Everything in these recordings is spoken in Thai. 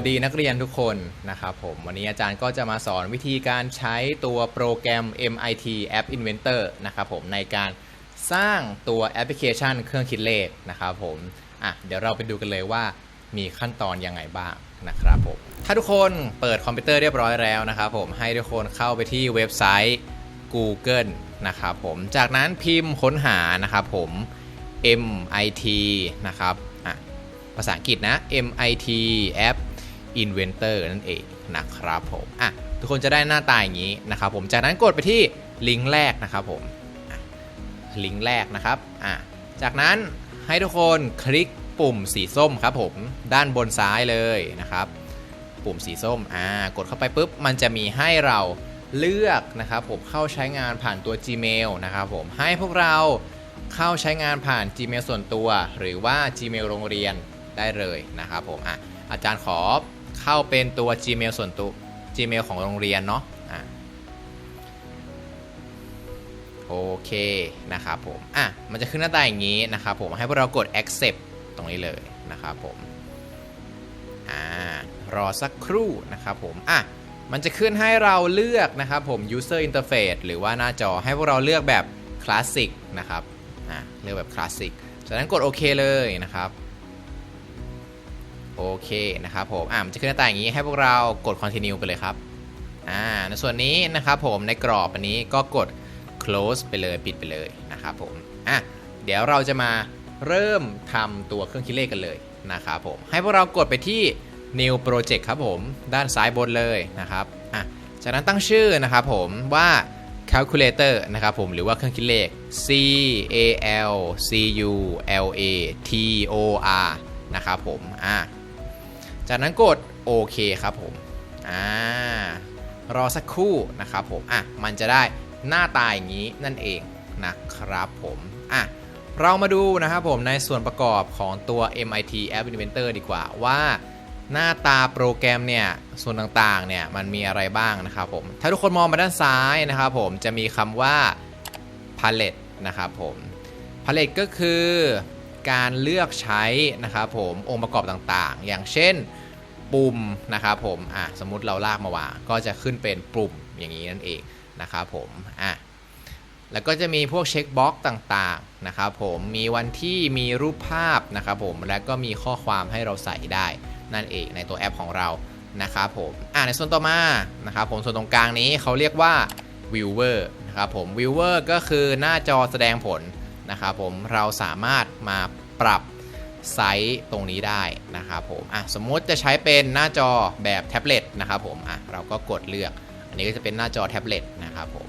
วัสดีนักเรียนทุกคนนะครับผมวันนี้อาจารย์ก็จะมาสอนวิธีการใช้ตัวโปรแกรม MIT App Inventor นะครับผมในการสร้างตัวแอปพลิเคชันเครื่องคิดเลขนะครับผมอะเดี๋ยวเราไปดูกันเลยว่ามีขั้นตอนยังไงบ้างนะครับผมถ้าทุกคนเปิดคอมพิวเตอร์เรียบร้อยแล้วนะครับผมให้ทุกคนเข้าไปที่เว็บไซต์ Google นะครับผมจากนั้นพิมพ์ค้นหานะครับผม MIT นะครับอะภาษาอังกฤษนะ MIT App Inventor นั่นเองนะครับผมอะทุกคนจะได้หน้าตาอย่างนี้นะครับผมจากนั้นกดไปที่ลิงก์แรกนะครับผมลิงก์แรกนะครับอะจากนั้นให้ทุกคนคลิกปุ่มสีส้มครับผมด้านบนซ้ายเลยนะครับ ปุ่มสีส้มอ่ากดเข้าไปปุ๊บมันจะมีให้เราเลือกนะครับผมเข้าใช้งานผ่านตัว Gmail นะครับผมให้พวกเราเข้าใช้งานผ่าน Gmail ส่วนตัว หรือว่า Gmail โรงเรียนได้เลยนะครับผมอะอาจารย์ขอ เข้าเป็นตัว Gmail ส่วนตัว Gmail ของโรงเรียนเนาะอะโอเคนะครับผมอะมันจะขึ้นหน้าตาอย่างนี้นะครับผมให้พวกเรากด accept ตรงนี้เลยนะครับผมอ่ารอสักครู่นะครับผมอะมันจะขึ้นให้เราเลือกนะครับผม user interface หรือว่าหน้าจอให้พวกเราเลือกแบบ classic นะครับอะเลือกแบบ classic จากนั้นกดโอเคเลยนะครับ โอเคนะครับผมอ่ามันจะขึ้นหน้าตาอย่างนี้ให้พวกเรากด continue ไปเลยครับอ่าในส่วนนี้นะครับผมในกรอบอันนี้ก็กด close ไปเลยปิดไปเลยนะครับผมอะเดี๋ยวเราจะมาเริ่มทำตัวเครื่องคิดเลขกันเลยนะครับผมให้พวกเรากดไปที่ new project ครับผมด้านซ้ายบนเลยนะครับอะจากนั้นตั้งชื่อนะครับผมว่า calculator นะครับผมหรือว่าเครื่องคิดเลข C A L C U L A T O R นะครับผมอะ จากนั้นกดโอเคครับผมอ่ารอสักครู่นะครับผมอะมันจะได้หน้าตาอย่างนี้นั่นเองนะครับผมอะเรามาดูนะครับผมในส่วนประกอบของตัว MIT App Inventor ดีกว่าว่าหน้าตาโปรแกรมเนี่ยส่วนต่างๆเนี่ยมันมีอะไรบ้างนะครับผมถ้าทุกคนมองมาด้านซ้ายนะครับผมจะมีคำว่า palette นะครับผม palette ก็คือการเลือกใช้นะครับผมองค์ประกอบต่างๆ อย่างเช่น ปุ่มนะครับผมอะสมมุติเราลากมาวางก็จะขึ้นเป็นปุ่มอย่างนี้นั่นเองนะครับผมอะแล้วก็จะมีพวกเช็คบ็อกต่างๆนะครับผมมีวันที่มีรูปภาพนะครับผมและก็มีข้อความให้เราใส่ได้นั่นเองในตัวแอปของเรานะครับผมอะในส่วนต่อมานะครับผมส่วนตรงกลางนี้เขาเรียกว่า viewer นะครับผม viewer ก็คือหน้าจอแสดงผลนะครับผมเราสามารถมาปรับ ไซส์ตรงนี้ได้นะครับผมอะสมมติจะใช้เป็นหน้าจอแบบแท็บเล็ตนะครับผมอะเราก็กดเลือก อันนี้ก็จะเป็นหน้าจอแท็บเล็ตนะครับผม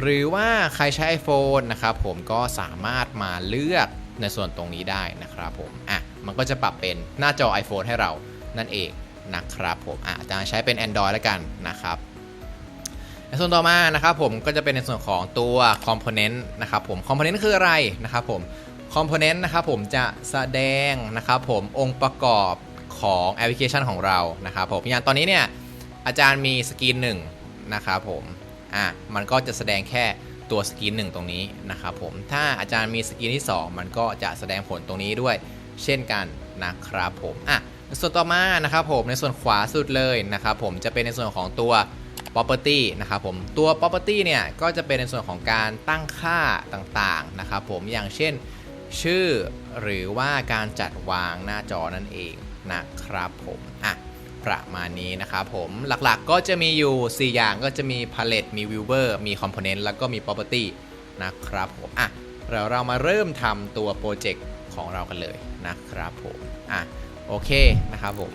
หรือว่าใครใช้ iPhone นะครับผมก็สามารถมาเลือกในส่วนตรงนี้ได้นะครับผมอะมันก็จะปรับเป็นหน้าจอ iPhone ให้เรานั่นเองนะครับผมอะอาจารย์ใช้เป็น Android แล้วกันนะครับในส่วนต่อมานะครับผมก็จะเป็นในส่วนของตัว Component นะครับผม Component คืออะไรนะครับผม Component นะครับผมจะแสดงนะครับผมองค์ประกอบของแอปพลิเคชันของเรานะครับผมอย่างตอนนี้เนี่ยอาจารย์มีสกรีนหนึ่งนะครับผมอะมันก็จะแสดงแค่ตัวสกรีนหนึ่งตรงนี้นะครับผมถ้าอาจารย์มีสกรีนที่ 2 มันก็จะแสดงผลตรงนี้ด้วยเช่นกันนะครับผมอะส่วนต่อมานะครับผมในส่วนขวาสุดเลยนะครับผมจะเป็นในส่วนของตัว property นะครับผมตัว property เนี่ยก็จะเป็นในส่วนของการตั้งค่าต่างๆนะครับผมอย่างเช่น ชื่อหรือว่าการจัดวางหน้าจอนั่นเองนะครับผมอะประมาณนี้นะครับผมหลักๆก็จะมีอยู่ 4 อย่างก็จะมี palette มี viewer มี component แล้วก็มี property นะครับผมอะเราเรามาเริ่มทำตัวโปรเจกต์ของเรากันเลยนะครับผมอะโอเคนะครับผม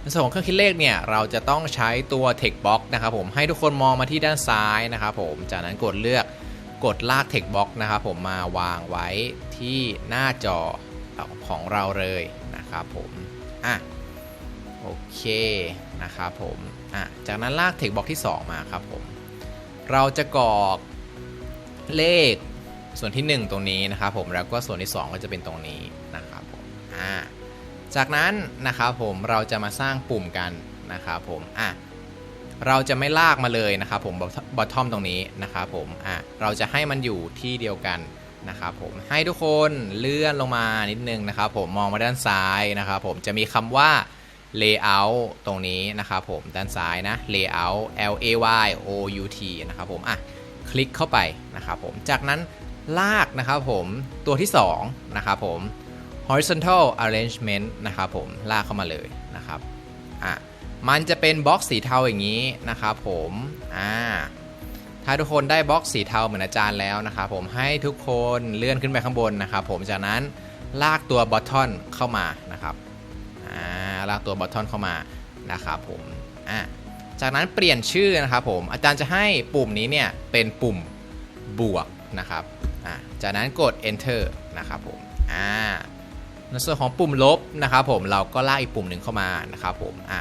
ในส่วนของเครื่องคิดเลขเนี่ยเราจะต้องใช้ตัว text box นะครับผมให้ทุกคนมองมาที่ด้านซ้ายนะครับผมจากนั้นกดเลือก กดลาก text box นะครับผมมาวางไว้ที่หน้าจอของเราเลยนะครับผมอะโอเคนะครับผมอะจากนั้นลาก text box ที่ 2 มาครับผมเราจะกรอกเลขส่วนที่ 1 ตรงนี้นะครับผมแล้วก็ส่วนที่ 2 ก็จะเป็นตรงนี้นะครับผมอ่าจากนั้นนะครับผมเราจะมาสร้างปุ่มกันนะครับผมอะ เราจะไม่ลากมาเลยนะครับผมบอททอมตรงนี้นะครับผมอะเราจะให้มันอยู่ที่เดียวกันนะครับผมให้ทุกคนเลื่อนลงมานิดนึงนะครับผมมองมาด้านซ้ายนะครับผมจะมีคำว่า layout ตรงนี้นะครับผมด้านซ้ายนะ layout L A Y O U T นะครับผมอะคลิกเข้าไปนะครับผมจากนั้นลากนะครับผมตัวที่2นะครับผม horizontal arrangement นะครับผมลากเข้ามาเลยนะครับอะ มันจะเป็นบล็อกสีเทาอย่างนี้นะครับผมอ่าถ้าทุกคนได้บล็อกสีเทาเหมือนอาจารย์แล้วนะครับผมให้ทุกคนเลื่อนขึ้นไปข้างบนนะครับผมจากนั้นลากตัว button เข้ามานะครับอ่าลากตัว button เข้ามานะครับผมอะจากนั้นเปลี่ยนชื่อนะครับผมอาจารย์จะให้ปุ่มนี้เนี่ยเป็นปุ่มบวกนะครับอะจากนั้นกด enter นะครับผมอ่าในส่วนของปุ่มลบนะครับผมเราก็ลากอีกปุ่มหนึ่งเข้ามานะครับผมอะ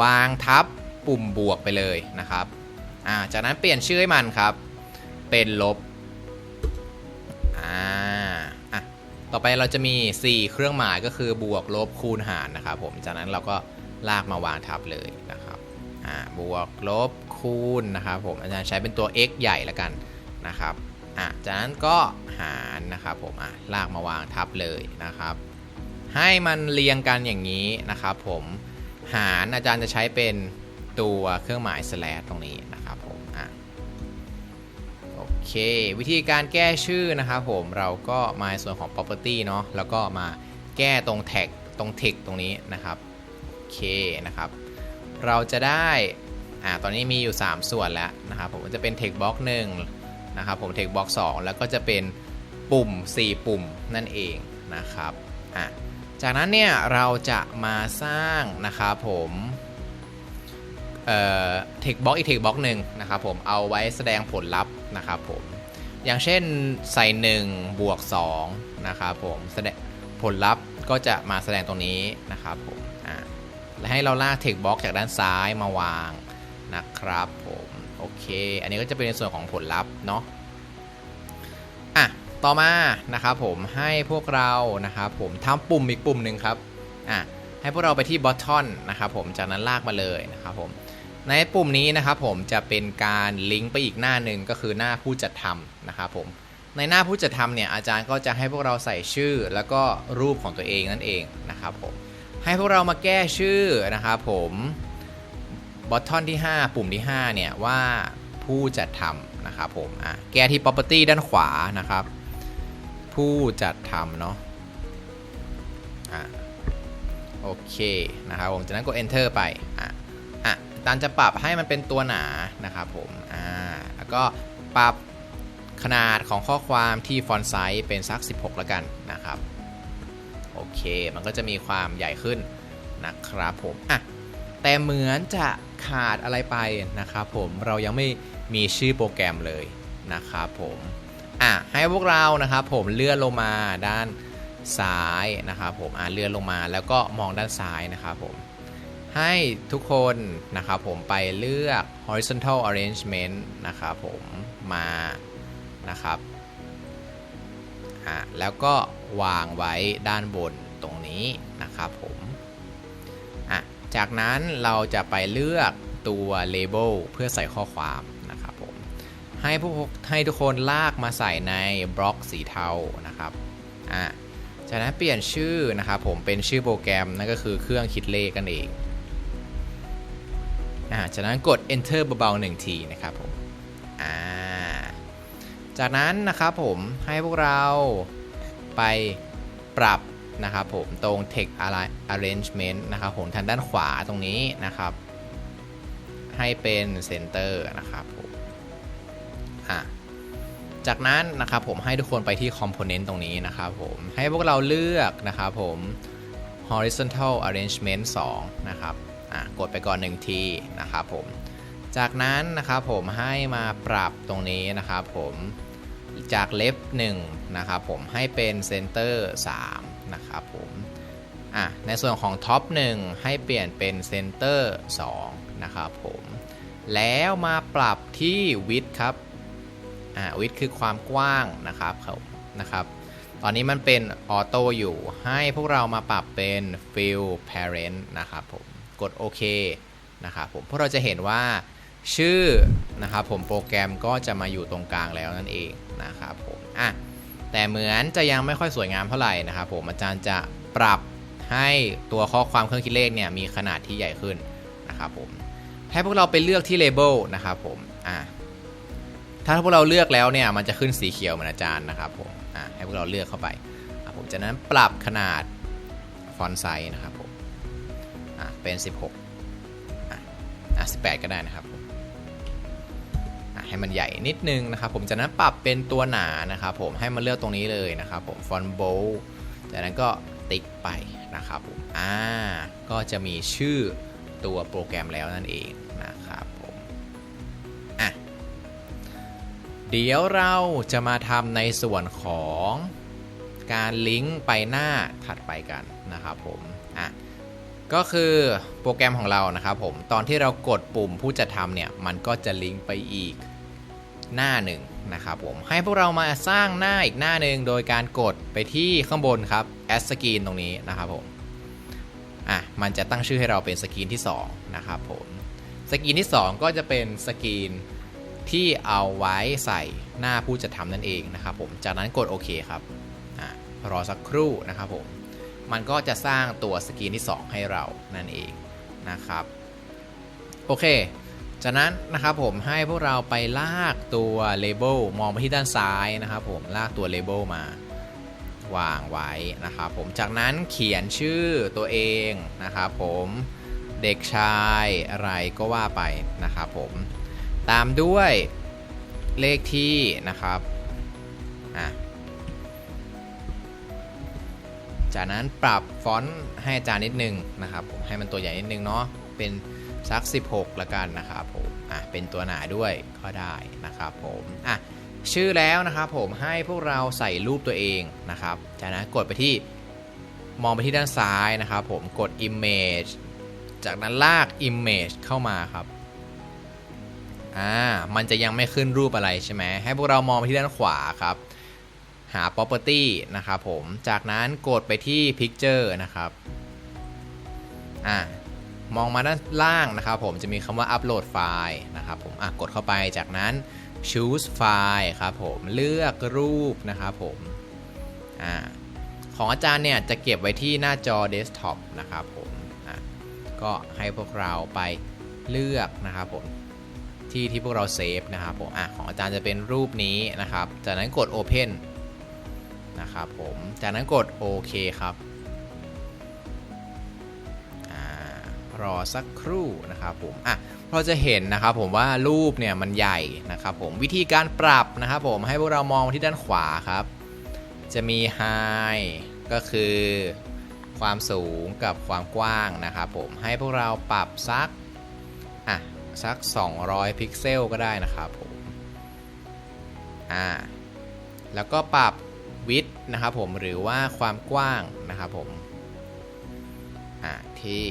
วางทับปุ่มบวกไปเลยนะครับอ่าจากนั้นเปลี่ยนชื่อให้มันครับ เป็นลบอ่าอะต่อไปเราจะมี 4 เครื่องหมายก็คือบวกลบคูณหารนะครับผมจากนั้นเราก็ลากมาวางทับเลยนะครับอ่าบวกลบคูณนะครับผมอาจารย์ใช้เป็นตัว x ใหญ่แล้วกันนะครับอะจากนั้นก็หารนะครับผมอะลากมาวางทับเลยนะครับ ให้มันเรียงกันอย่างนี้นะครับผม หารอาจารย์จะใช้เป็นตัวเครื่องหมาย slash ตรงนี้นะครับผมอะโอเค วิธีการแก้ชื่อนะครับผมเราก็มาส่วนของ property เนาะแล้วก็มาแก้ตรง tag ตรง text ตรงนี้นะครับโอเคนะครับ เราจะได้อ่าตอนนี้มีอยู่ 3 ส่วนแล้วนะครับผมจะเป็น text box 1นะครับผม text box 2 แล้วก็จะเป็นปุ่ม 4 ปุ่มนั่นเองนะครับอะ จากนั้นเนี่ยเราจะมาสร้างนะครับผมเอ่อ text box อีก text box หนึ่งนะครับผมเอาไว้แสดงผลลัพธ์นะครับผมอย่างเช่นใส่1บวก2นะครับผมแสดงผลลัพธ์ก็จะมาแสดงตรงนี้นะครับผมอ่าและให้เราลาก text box จากด้านซ้ายมาวางนะครับผมโอเค อันนี้ก็จะเป็นในส่วนของผลลัพธ์เนาะอะ ต่อมานะครับผมให้พวกเรานะครับผมทำปุ่มอีกปุ่มหนึ่งครับอะให้พวกเราไปที่ button นะครับผมจากนั้นลากมาเลยนะครับผมในปุ่มนี้นะครับผมจะเป็นการลิงก์ไปอีกหน้าหนึ่งก็คือหน้าผู้จัดทำนะครับผมในหน้าผู้จัดทำเนี่ยอาจารย์ก็จะให้พวกเราใส่ชื่อแล้วก็รูปของตัวเองนั่นเองนะครับผมให้พวกเรามาแก้ชื่อนะครับผมบอททอนที่ 5 ปุ่มที่ 5 เนี่ยว่าผู้จัดทำนะครับผมอะแก้ที่ property ด้านขวานะครับ ผู้จัดทำเนาะอะโอเคนะครับผมจากนั้นกด enter ไปอะอะอาจารย์จะปรับให้มันเป็นตัวหนานะครับผมอ่าแล้วก็ปรับขนาดของข้อความที่ฟอนต์ไซส์เป็นสัก 16 แล้วกันนะครับโอเคมันก็จะมีความใหญ่ขึ้นนะครับผมอะแต่เหมือนจะขาดอะไรไปนะครับผมเรายังไม่มีชื่อโปรแกรมเลยนะครับผม อะให้พวกเรานะครับผมเลื่อนลงมาด้านซ้ายนะครับผมอะเลื่อนลงมาแล้วก็มองด้านซ้ายนะครับผมให้ทุกคนนะครับผมไปเลือก horizontal arrangement นะครับผมมานะครับอะแล้วก็วางไว้ด้านบนตรงนี้นะครับผมอะจากนั้นเราจะไปเลือกตัว label เพื่อใส่ข้อความนะครับผม ให้พวกให้ทุกคนลากมาใส่ในบล็อกสีเทานะครับอะจากนั้นเปลี่ยนชื่อนะครับผมเป็นชื่อโปรแกรมนั่นก็คือเครื่องคิดเลขกันเองอะจากนั้นกด enter เบาๆหนึ่งทีนะครับผมอ่าจากนั้นนะครับผมให้พวกเราไปปรับนะครับผมตรง text arrangement นะครับผมทางด้านขวาตรงนี้นะครับ ให้เป็น center นะครับผม อะจากนั้นนะครับผมให้ทุกคนไปที่ component ตรงนี้นะครับผมให้พวกเราเลือกนะครับผม horizontal arrangement 2 นะครับอะกดไปก่อน 1 ทีนะครับผมจากนั้นนะครับผมให้มาปรับตรงนี้นะครับผมจาก left 1นะครับผมให้เป็น center 3นะครับผมอะในส่วนของ top 1ให้เปลี่ยนเป็น center 2นะครับผมแล้วมาปรับที่ width ครับ อ่าวิดคือความกว้างนะครับเขานะครับ ตอนนี้มันเป็นออโต้อยู่ให้พวกเรามาปรับเป็น fill parent นะครับผมกดโอเคนะครับผมพวกเราจะเห็นว่าชื่อนะครับผมโปรแกรมก็จะมาอยู่ตรงกลางแล้วนั่นเองนะครับผมอะแต่เหมือนจะยังไม่ค่อยสวยงามเท่าไหร่นะครับผมอาจารย์จะปรับให้ตัวข้อความเครื่องคิดเลขเนี่ยมีขนาดที่ใหญ่ขึ้นนะครับผมให้พวกเราไปเลือกที่ Label นะครับผมอ่า ถ้าพวกเราเลือกแล้วเนี่ยมันจะขึ้นสีเขียวเหมือนอาจารย์นะครับผมให้พวกเราเลือกเข้าไปผมจากนั้นปรับขนาดฟอนต์ไซส์นะครับผมเป็น 16อะ18 ก็ได้นะครับผมให้มันใหญ่นิดนึงนะครับผมจากนั้นปรับเป็นตัวหนานะครับผมให้มันเลือกตรงนี้เลยนะครับผมฟอนต์โบลจากนั้นก็ติ๊กไปนะครับผมอ่าก็จะมีชื่อตัวโปรแกรมแล้วนั่นเอง เดี๋ยวเราจะมาทำในส่วนของการลิงก์ไปหน้าถัดไปกันนะครับผมอะก็คือโปรแกรมของเรานะครับผมตอนที่เรากดปุ่มผู้จัดทำเนี่ยมันก็จะลิงก์ไปอีกหน้าหนึ่งนะครับผมให้พวกเรามาสร้างหน้าอีกหน้าหนึ่งโดยการกดไปที่ข้างบนครับ add screen ตรงนี้นะครับผมอะมันจะตั้งชื่อให้เราเป็นสกรีนที่2นะครับผมสกรีนที่ 2 ก็จะเป็นสกรีน ที่เอาไว้ใส่หน้าผู้จัดทำนั่นเองนะครับผม จากนั้นกดโอเคครับอรอสักครู่นะครับผม มันก็จะสร้างตัวสกรีนที่ 2 ให้เรานั่นเองนะครับ โอเค จากนั้นนะครับผมให้พวกเราไปลากตัวเลเบลมองไปที่ด้านซ้ายนะครับผมลากตัวเลเบลมาวางไว้นะครับผม จากนั้นเขียนชื่อตัวเองนะครับผมเด็กชายอะไรก็ว่าไปนะครับผม ตามด้วยเลขที่นะครับอะจากนั้นปรับฟอนต์ให้อาจารย์นิดนึงนะครับผมให้มันตัวใหญ่นิดนึงเนาะเป็นสัก 16 ละกันนะครับผมอะเป็นตัวหนาด้วยก็ได้นะครับผมอะชื่อแล้วนะครับผมให้พวกเราใส่รูปตัวเองนะครับจากนั้นกดไปที่มองไปที่ด้านซ้ายนะครับผมกด image จากนั้นลาก image เข้ามาครับ อ่ามันจะยังไม่ขึ้นรูปอะไรใช่ไหมให้พวกเรามองไปที่ด้านขวาครับ หา property นะครับผมจากนั้นกดไปที่ picture นะครับอ่ามองมาด้านล่างนะครับผมจะมีคำว่า upload file นะครับผมอะกดเข้าไปจากนั้น choose file ครับผมเลือกรูปนะครับผมอ่าของอาจารย์เนี่ยจะเก็บไว้ที่หน้าจอ desktop นะครับผมอะก็ให้พวกเราไปเลือกนะครับผม ที่ที่พวกเราเซฟนะครับผมอะของอาจารย์จะเป็นรูปนี้นะครับ จากนั้นกด open นะครับผมจากนั้นกดโอเคครับรอสักครู่นะครับผมอะเราจะเห็นนะครับผมว่ารูปเนี่ยมันใหญ่นะครับผมวิธีการปรับนะครับผมให้พวกเรามองที่ด้านขวาครับ จะมี high ก็คือความสูงกับความกว้างนะครับผมให้พวกเราปรับสัก สัก 200 พิกเซลก็ได้นะครับผม อ่า แล้วก็ปรับวิดนะครับผมหรือว่าความกว้างนะครับผม อ่าที่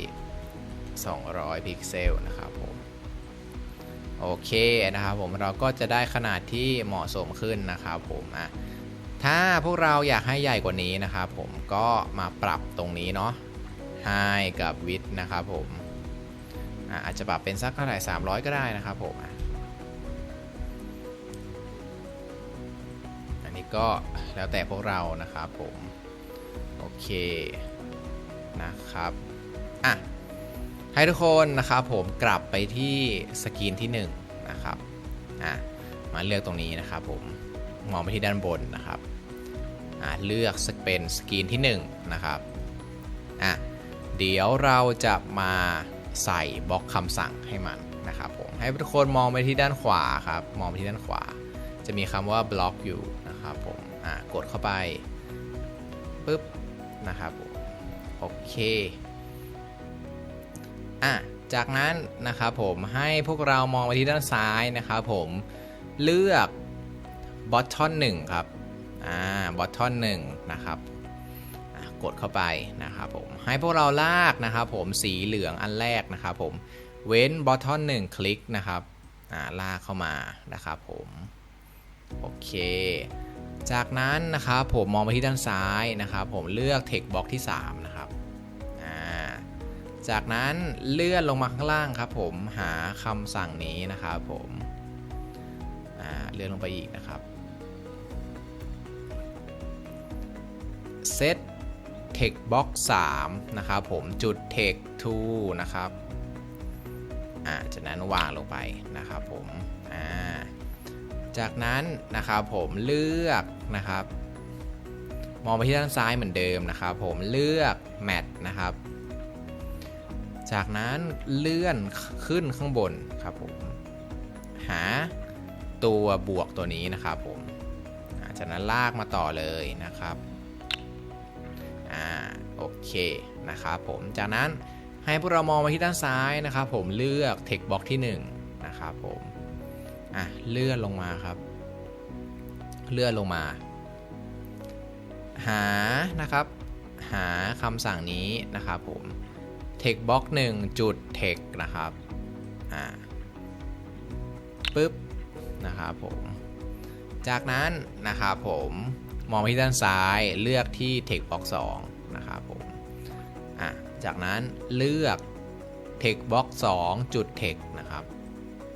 200 พิกเซลนะครับผม โอเคนะครับผมเราก็จะได้ขนาดที่เหมาะสมขึ้นนะครับผมอะถ้าพวกเราอยากให้ใหญ่กว่านี้นะครับผมก็มาปรับตรงนี้เนาะ high กับ width นะครับผม อาจจะปรับเป็นสักเท่าไหร่300 ก็ได้นะครับผมอันนี้ก็แล้วแต่พวกเรานะครับผมโอเคนะครับอะให้ทุกคนนะครับผมกลับไปที่สกรีนที่1นนะครับอะมาเลือกตรงนี้นะครับผมมองไปที่ด้านบนนะครับอะเลือกเป็นสกรีนที่1นะครับอะเดี๋ยวเราจะมา ใส่บล็อกคำสั่งให้มันนะครับผมให้ทุกคนมองไปที่ด้านขวาครับมองไปที่ด้านขวา จะมีคำว่าบล็อกอยู่นะครับผมอะกดเข้าไปปุ๊บนะครับผมโอเคอะจากนั้นนะครับผมให้พวกเรามองไปที่ด้านซ้ายนะครับผมเลือกบอททอนหนึ่งครับอ่าบอททอนหนึ่งนะครับ กดเข้าไปนะครับผมให้พวกเราลากนะครับผมสีเหลืองอันแรกนะครับผมเว้นบอททอนหนึ่งคลิกนะครับอ่าลากเข้ามานะครับผมโอเค จากนั้นนะครับผมมองไปที่ด้านซ้ายนะครับผมเลือก text box ที่ 3 นะครับอ่าจากนั้นเลื่อนลงมาข้างล่างครับผมหาคำสั่งนี้นะครับผมอ่าเลื่อนลงไปอีกนะครับ set text box 3นะครับผมจุด text 2นะครับอ่าจากนั้นวางลงไปนะครับผมอ่าจากนั้นนะครับผมเลือกนะครับ มองไปที่ด้านซ้ายเหมือนเดิมนะครับผมเลือก Mat นะครับ จากนั้นเลื่อนขึ้นข้างบนครับผมหาตัวบวกตัวนี้นะครับผมจากนั้นลากมาต่อเลยนะครับ โอเคนะครับผมจากนั้นให้พวกเรามองมาที่ด้านซ้ายนะครับผมเลือก text box ที่1นะครับผมอะเลื่อนลงมาครับ เลื่อนลงมา หานะครับ หาคำสั่งนี้นะครับผม text box 1จุด text นะครับอ่าปึ๊บนะครับผมจากนั้นนะครับผมมองไปที่ด้านซ้ายเลือกที่ text box 2 อะจากนั้นเลือก text box 2จุด text นะครับ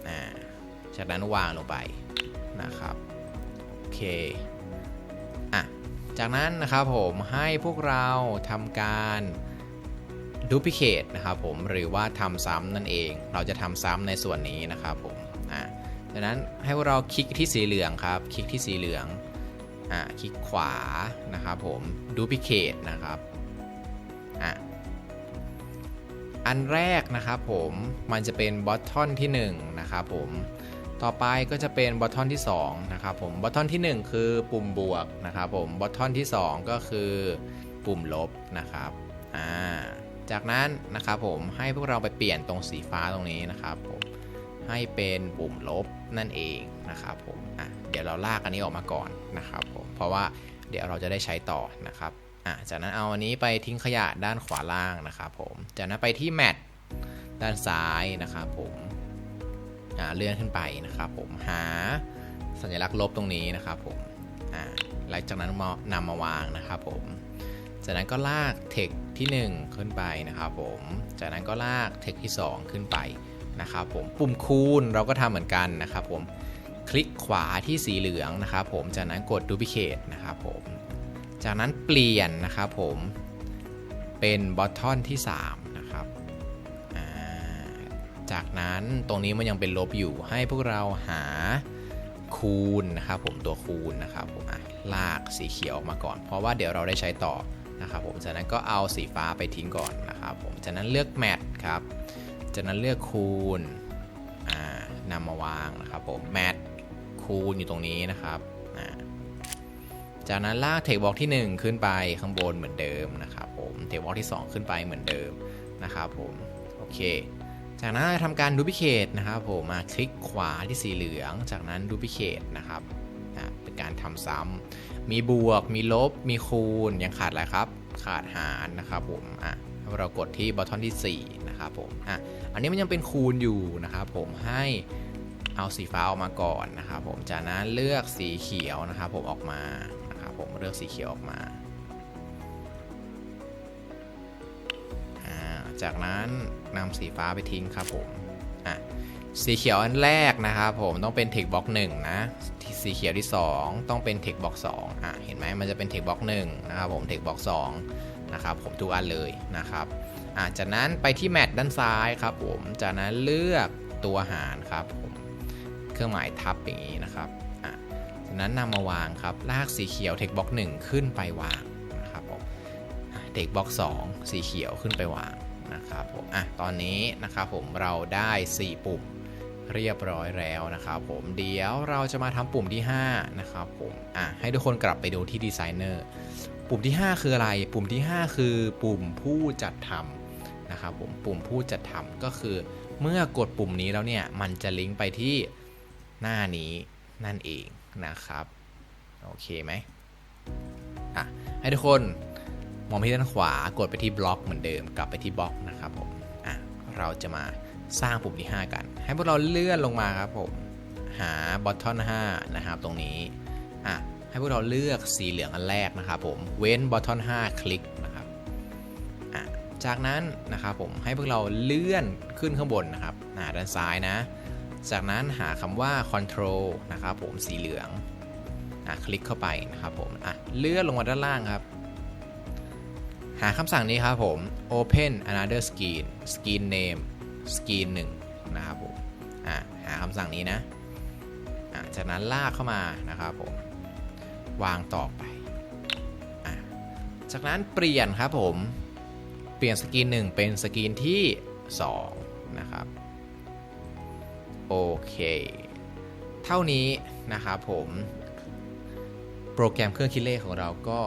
อ่าจากนั้นวางลงไปนะครับโอเคอะจากนั้นนะครับผมให้พวกเราทำการ duplicate นะครับผมหรือว่าทำซ้ำนั่นเอง เราจะทำซ้ำในส่วนนี้นะครับผมอะดังนั้นให้พวกเราคลิกที่สีเหลืองครับ คลิกที่สีเหลืองอะคลิกขวานะครับผม duplicate นะครับอะ อันแรกนะครับผมมันจะเป็น button ที่1นะครับผมต่อไปก็จะเป็น button ที่2นะครับผม button ที่ 1 คือปุ่มบวกนะครับผม button ที่ 2 ก็คือปุ่มลบนะครับอ่าจากนั้นนะครับผมให้พวกเราไปเปลี่ยนตรงสีฟ้าตรงนี้นะครับผมให้เป็นปุ่มลบนั่นเองนะครับผมอะเดี๋ยวเราลากอันนี้ออกมาก่อนนะครับผมเพราะว่าเดี๋ยวเราจะได้ใช้ต่อนะครับ อะจากนั้นเอาอันนี้ไปทิ้งขยะด้านขวาล่างนะครับผมจากนั้นไปที่แมทด้านซ้ายนะครับผมอ่าเลื่อนขึ้นไปนะครับผมหาสัญลักษณ์ลบตรงนี้นะครับผมอ่าหลังจากนั้นมานำมาวางนะครับผมจากนั้นก็ลากเทคที่ 1 ขึ้นไปนะครับผมจากนั้นก็ลากเทคที่ 2 ขึ้นไปนะครับผมปุ่มคูณเราก็ทำเหมือนกันนะครับผมคลิกขวาที่สีเหลืองนะครับผมจากนั้นกด duplicate นะครับผม จากนั้นเปลี่ยนนะครับผมเป็นบอททอนที่ 3 นะครับจากนั้นตรงนี้มันยังเป็นลบอยู่ให้พวกเราหาคูณนะครับผมตัวคูณนะครับผมลากสีเขียวออกมาก่อน เพราะว่าเดี๋ยวเราได้ใช้ต่อนะครับผมจากนั้นก็เอาสีฟ้าไปทิ้งก่อนนะครับผมจากนั้นเลือกแมทครับจากนั้นเลือกคูณนำมาวางนะครับผมแมทคูณอยู่ตรงนี้นะครับ จากนั้นลากเทคบ็อกที่ 1 ขึ้นไปข้างบนเหมือนเดิมนะครับผมเทคบ็อกที่ 2 ขึ้นไปเหมือนเดิมนะครับผมโอเค จากนั้นทำการดูพิเคตนะครับผมมาคลิกขวาที่สีเหลือง จากนั้นดูพิเคตนะครับเป็นการทำซ้ำมีบวก มีลบ มีคูณยังขาดอะไรครับ ขาดหารนะครับผมอะเรากดที่บอททอนที่4นะครับผมอะอันนี้มันยังเป็นคูณอยู่นะครับผมให้เอาสีฟ้าออกมาก่อนนะครับผมจากนั้นเลือกสีเขียวนะครับผมออกมา ผมเลือกสีเขียวออกมาาจากนั้นนำสีฟ้าไปทิ้งครับผมอะสีเขียวอันแรกนะครับผมต้องเป็น text box 1นะสีเขียวที่ 2 ต้องเป็น text box 2อะเห็นไหมมันจะเป็น text box 1นะครับผม text box 2นะครับผมทุกอันเลยนะครับอะจากนั้นไปที่แมทด้านซ้ายครับผมจากนั้นเลือกตัวหารครับผมเครื่องหมายทับอย่างนี้นะครับ นั้นนำมาวางครับ ลากสีเขียว text box 1 ขึ้นไปวางนะครับผม text box 2 สีเขียวขึ้นไปวางนะครับผมอะตอนนี้นะครับผมเราได้ 4 ปุ่มเรียบร้อยแล้วนะครับผมเดี๋ยวเราจะมาทำปุ่มที่ 5 นะครับผมอะให้ทุกคนกลับไปดูที่ดีไซเนอร์ปุ่มที่ 5 คืออะไร ปุ่มที่ 5 คือปุ่มผู้จัดทำนะครับผมปุ่มผู้จัดทำก็คือเมื่อกดปุ่มนี้แล้วเนี่ย มันจะลิงก์ไปที่หน้านี้นั่นเอง นะครับ โอเคไหมอะให้ทุกคนมองไปที่ด้านขวากดไปที่บล็อกเหมือนเดิมกลับไปที่บล็อกนะครับผมอะเราจะมาสร้างปุ่มที่ 5 กัน ให้พวกเราเลื่อนลงมาครับผมหาบอททอน5นะครับตรงนี้อะให้พวกเราเลือกสีเหลืองอันแรกนะครับผมเว้นบอททอน5คลิกนะครับอะจากนั้นนะครับผมให้พวกเราเลื่อนขึ้นข้างบนนะครับหน้าด้านซ้ายนะ จากนั้นหาคำว่า control นะครับผมสีเหลืองอะคลิกเข้าไปนะครับผมอะเลื่อนลงมาด้านล่างครับ หาคำสั่งนี้ครับผม open another screen screen name screen 1นะครับผมอะหาคำสั่งนี้นะอะจากนั้นลากเข้ามานะครับผมวางต่อไปอะจากนั้นเปลี่ยนครับผมเปลี่ยนสกรีน1เป็นสกรีนที่2นะครับ โอเค เท่านี้นะครับผมโปรแกรมเครื่องคิดเลขของเราก็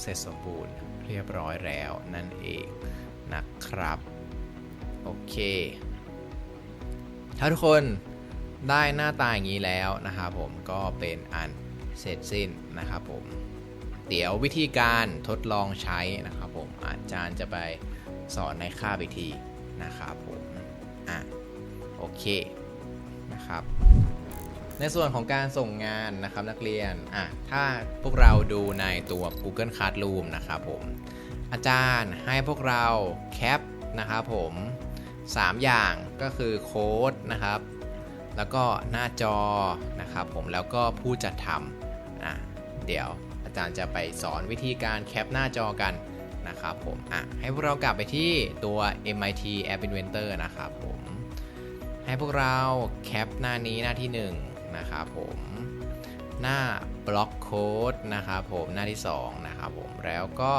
เสร็จสมบูรณ์เรียบร้อยแล้วนั่นเองนะครับ โอเค ถ้าทุกคนได้หน้าตาอย่างนี้แล้วนะครับผมก็เป็นอันเสร็จสิ้นนะครับผมเดี๋ยววิธีการทดลองใช้นะครับผมอาจารย์จะไปสอนในค่าวิธีนะครับผมอะโอเค นะครับ ในส่วนของการส่งงานนะครับนักเรียนอะถ้าพวกเราดูในตัว Google Classroom นะครับผมอาจารย์ให้พวกเราแคปนะครับผม 3 อย่างก็คือโค้ดนะครับ แล้วก็หน้าจอนะครับผมแล้วก็ผู้จัดทำอะเดี๋ยวอาจารย์จะไปสอนวิธีการแคปหน้าจอกันนะครับผมอะให้พวกเรากลับไปที่ตัว MIT App Inventor นะครับผม ให้พวกเราแคปหน้านี้หน้าที่ 1 นะครับผม หน้าบล็อกโค้ดนะครับผมหน้าที่ 2 นะครับผมแล้วก็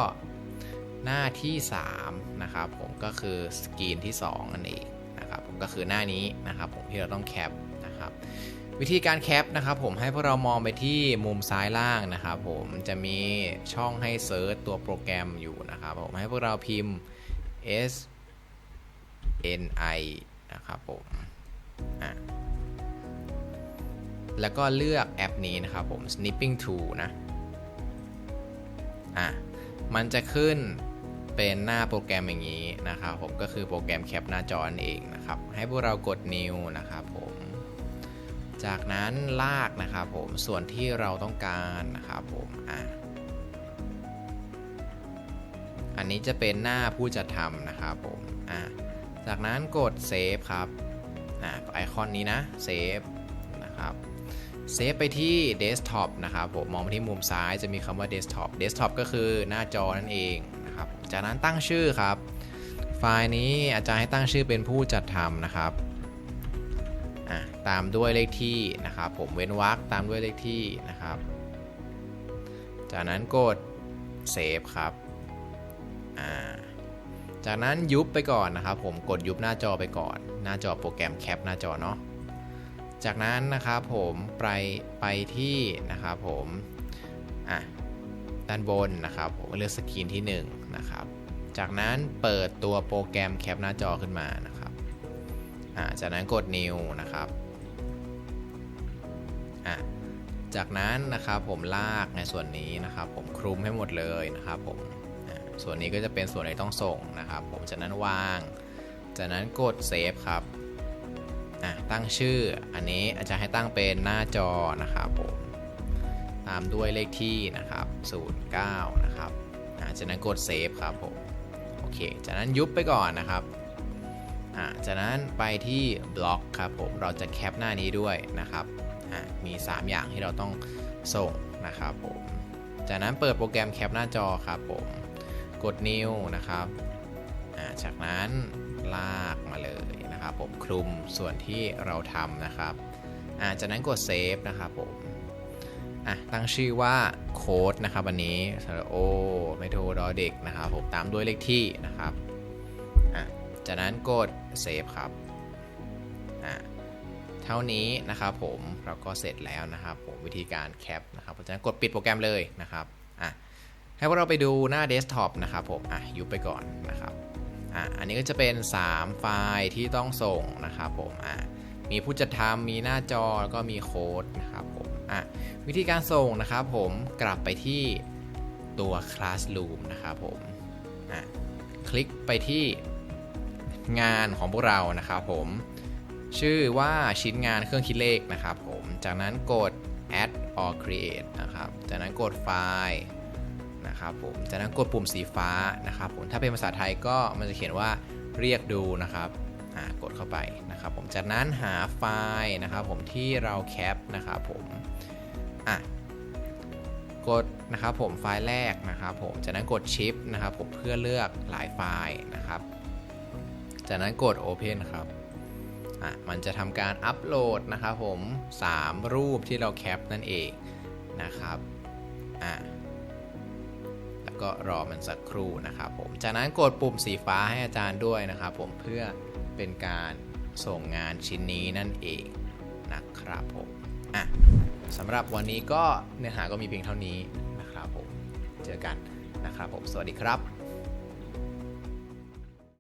หน้าที่ 3 นะครับผมก็คือสกรีนที่ 2 นั่นเองนะครับผมก็คือหน้านี้นะครับผมที่เราต้องแคปนะครับวิธีการแคปนะครับผมให้พวกเรามองไปที่มุมซ้ายล่างนะครับผมจะมีช่องให้เซิร์ชตัวโปรแกรมอยู่นะครับผมให้พวกเราพิมพ์ s n i นะครับผม แล้วก็เลือกแอปนี้นะครับผม snipping tool นะ อะ มันจะขึ้นเป็นหน้าโปรแกรมอย่างนี้นะครับผมก็คือโปรแกรมแคปหน้าจอนั่นเองนะครับ ให้พวกเรากด new นะครับผม จากนั้นลากนะครับผมส่วนที่เราต้องการนะครับผม อะ อันนี้จะเป็นหน้าผู้จัดทำนะครับผม อะ จากนั้นกดเซฟครับ คอนนี้นะเซฟนะครับเซฟไปที่เดสก์ท็อปนะครับผมมองไปที่มุมซ้ายจะมีคำว่าเดสก์ท็อปเดสก์ท็อปก็คือหน้าจอนั่นเองนะครับจากนั้นตั้งชื่อครับ ไฟล์นี้อาจารย์ให้ตั้งชื่อเป็นผู้จัดทำนะครับตามด้วยเลขที่นะครับผมเว้นวรรคตามด้วยเลขที่นะครับ จากนั้นกดเซฟครับ จากนั้นยุบไปก่อนนะครับ ผมกดยุบหน้าจอไปก่อน หน้าจอโปรแกรมแคปหน้าจอเนาะจากนั้นนะครับผมไปไปที่นะครับผมอะด้านบนนะครับผมเลือกสกรีนที่1นะครับจากนั้นเปิดตัวโปรแกรมแคปหน้าจอขึ้นมานะครับอ่าจากนั้นกด new นะครับอะจากนั้นนะครับผมลากในส่วนนี้นะครับ ผมคลุมให้หมดเลยนะครับผม ส่วนนี้ก็จะเป็นส่วนที่ต้องส่งนะครับผมจากนั้นวาง จากนั้นกดเซฟครับอะตั้งชื่ออันนี้อาจารย์ให้ตั้งเป็นหน้าจอนะครับผมตามด้วยเลขที่นะครับ09นะครับอะจากนั้นกดเซฟครับผมโอเคจากนั้นยุบไปก่อนนะครับอะจากนั้นไปที่บล็อกครับผมเราจะแคปหน้านี้ด้วยนะครับอะมี 3 อย่างที่เราต้องส่งนะครับผมจากนั้นเปิดโปรแกรมแคปหน้าจอครับผม กด new นะครับจากนั้นลากมาเลยนะครับผมคลุมส่วนที่เราทำนะครับจากนั้นกดเซฟนะครับผมตั้งชื่อว่าโค้ดนะครับอันนี้สระโอเมโทรอเด็กนะครับผมตามด้วยเลขที่นะครับจากนั้นกดเซฟครับเท่านี้นะครับผมเราก็เสร็จแล้วนะครับผมวิธีการแคปนะครับเพราะฉะนั้นกดปิดโปรแกรมเลยนะครับอะ ให้พวกเราไปดูหน้าเดสก์ท็อปนะครับผมอะยุบไปก่อนนะครับอะอันนี้ก็จะเป็น 3 ไฟล์ที่ต้องส่งนะครับผมอะมีผู้จัดทำมีหน้าจอแล้วก็มีโค้ดนะครับผมอะวิธีการส่งนะครับผมกลับไปที่ตัว Classroom นะครับผมอะคลิกไปที่งานของพวกเรานะครับผม ชื่อว่าชิ้นงานเครื่องคิดเลขนะครับผม จากนั้นกด add or create นะครับ จากนั้นกดไฟล์ นะครับผมจากนั้นกดปุ่มสีฟ้านะครับผมถ้าเป็นภาษาไทยก็มันจะเขียนว่าเรียกดูนะครับกดเข้าไปนะครับผมจากนั้นหาไฟล์นะครับผมที่เราแคปนะครับผมอะกดนะครับผมไฟล์แรกนะครับผมจากนั้นกดชิปนะครับผมเพื่อเลือกหลายไฟล์นะครับ จากนั้นกด Open ครับอะมันจะทำการอัปโหลดนะครับผม 3 รูปที่เราแคปนั่นเองนะครับอะ ก็รอมันสักครู่นะครับผมจากนั้นกดปุ่มสีฟ้าให้อาจารย์ด้วยนะครับผมเพื่อเป็นการส่งงานชิ้นนี้นั่นเองนะครับผมอะสำหรับวันนี้ก็เนื้อหาก็มีเพียงเท่านี้นะครับผมเจอกันนะครับผมสวัสดีครับ